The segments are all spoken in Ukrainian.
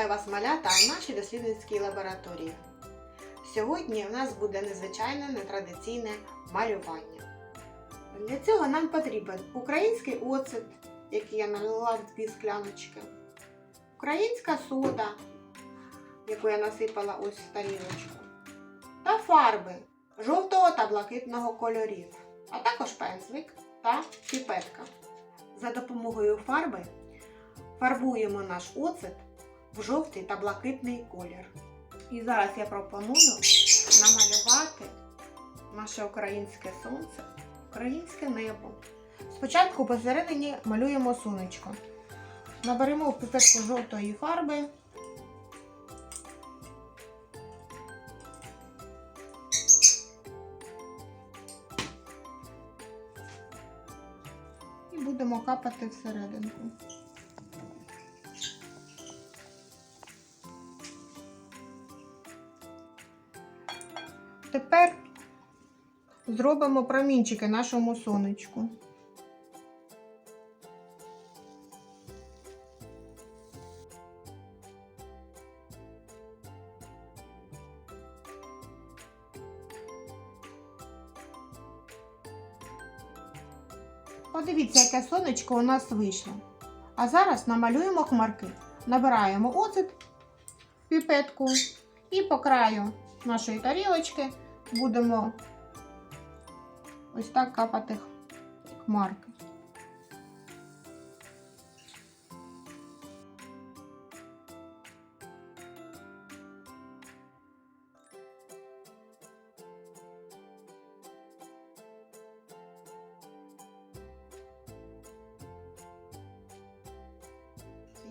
Вітаю вас, малята, в нашій дослідницькій лабораторії. Сьогодні у нас буде незвичайне нетрадиційне малювання. Для цього нам потрібен український оцет, який я налила в дві скляночки, українська сода, яку я насипала ось в тарілочку, та фарби жовтого та блакитного кольорів, а також пензлик та піпетка. За допомогою фарби фарбуємо наш оцет в жовтий та блакитний колір. І зараз я пропоную намалювати наше українське сонце, українське небо. Спочатку посередині малюємо сонечко. Наберемо в пипетку жовтої фарби. І будемо капати всерединку. Тепер зробимо промінчики нашому сонечку. Подивіться, яке сонечко у нас вийшло. А зараз намалюємо хмарки. Набираємо оцет піпетку і по краю нашої тарілочки будемо ось так капати хмарки.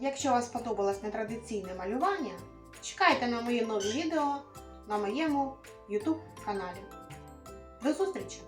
Якщо вам сподобалось нетрадиційне малювання, чекайте на мої нові відео на моєму YouTube каналі. До зустрічі!